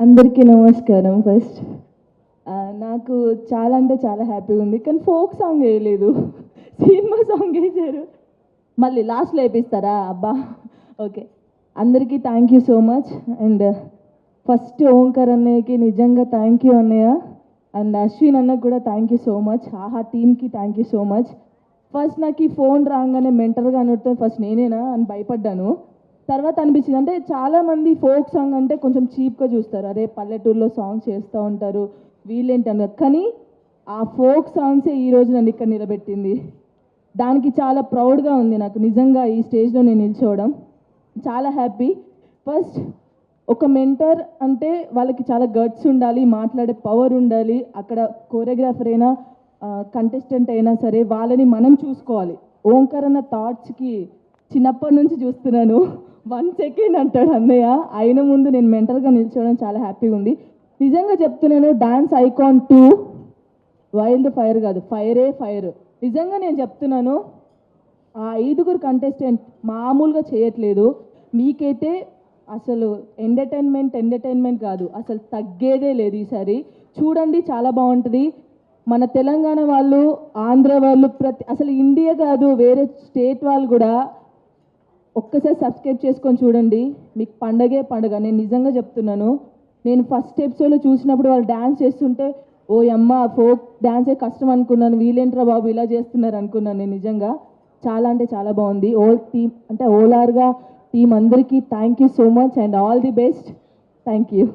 అందరికీ నమస్కారం ఫస్ట్. నాకు చాలా అంటే చాలా హ్యాపీగా ఉంది. కానీ ఫోక్ సాంగ్ వేయలేదు. సినిమా సాంగ్ వేసారు మళ్ళీ లాస్ట్లో వేపిస్తారా? అబ్బా. ఓకే. అందరికీ thank you so much and first Omkar అన్నయ్యకి నిజంగా థ్యాంక్ యూ అన్నయ్య. అండ్ అశ్విన్ అన్నకు కూడా thank you so much Aha టీమ్కి thank you so much first నాకు ఈ ఫోన్ రాగానే మెంటర్గా అనుడితే ఫస్ట్ నేనేనా? అని భయపడ్డాను. తర్వాత అనిపించింది అంటే చాలామంది ఫోక్ సాంగ్ అంటే కొంచెం చీప్గా చూస్తారు. అరే పల్లెటూరులో సాంగ్స్ చేస్తూ ఉంటారు. వీళ్ళేంటన్నారు? కానీ ఆ ఫోక్ సాంగ్సే ఈ రోజు నన్ను ఇక్కడ నిలబెట్టింది. దానికి చాలా ప్రౌడ్గా ఉంది నాకు. నిజంగా ఈ స్టేజ్లో నేను నిల్చోవడం చాలా హ్యాపీ. ఫస్ట్ ఒక మెంటర్ అంటే వాళ్ళకి చాలా గట్స్ ఉండాలి మాట్లాడే పవర్ ఉండాలి. అక్కడ కోరియోగ్రాఫర్ అయినా కంటెస్టెంట్ అయినా సరే వాళ్ళని మనం చూసుకోవాలి. ఓంకార్ అన్న థాట్స్కి చిన్నప్పటి నుంచి చూస్తున్నాను. వన్ సెకండ్ అంటాడు అన్నయ్య. అయిన ముందు నేను మెంటల్గా నిల్చోవడం చాలా హ్యాపీగా ఉంది. నిజంగా చెప్తున్నాను dance icon two wild fire కాదు ఫైరే ఫైర్ నిజంగా నేను చెప్తున్నాను ఆ ఐదుగురు కంటెస్టెంట్ మామూలుగా చేయట్లేదు. మీకైతే అసలు ఎంటర్టైన్మెంట్ ఎంటర్టైన్మెంట్ కాదు అసలు తగ్గేదే లేదు ఈసారి. చూడండి చాలా బాగుంటుంది. మన తెలంగాణ వాళ్ళు ఆంధ్ర వాళ్ళు ప్రతి అసలు ఇండియా కాదు వేరే స్టేట్ వాళ్ళు కూడా ఒక్కసారి సబ్స్క్రైబ్ చేసుకొని చూడండి. మీకు పండగే పండగ. నేను నిజంగా చెప్తున్నాను. నేను ఫస్ట్ ఎపిసోడ్లో చూసినప్పుడు వాళ్ళు డ్యాన్స్ చేస్తుంటే ఓ అమ్మ ఫోక్ డ్యాన్సే కష్టం అనుకున్నాను. వీలేంట్రా బాబు ఇలా చేస్తున్నారు అనుకున్నాను నేను నిజంగా. చాలా అంటే చాలా బాగుంది. ఓల్ టీమ్ అంటే ఓలార్గా టీం అందరికీ thank you so much and all the best thank you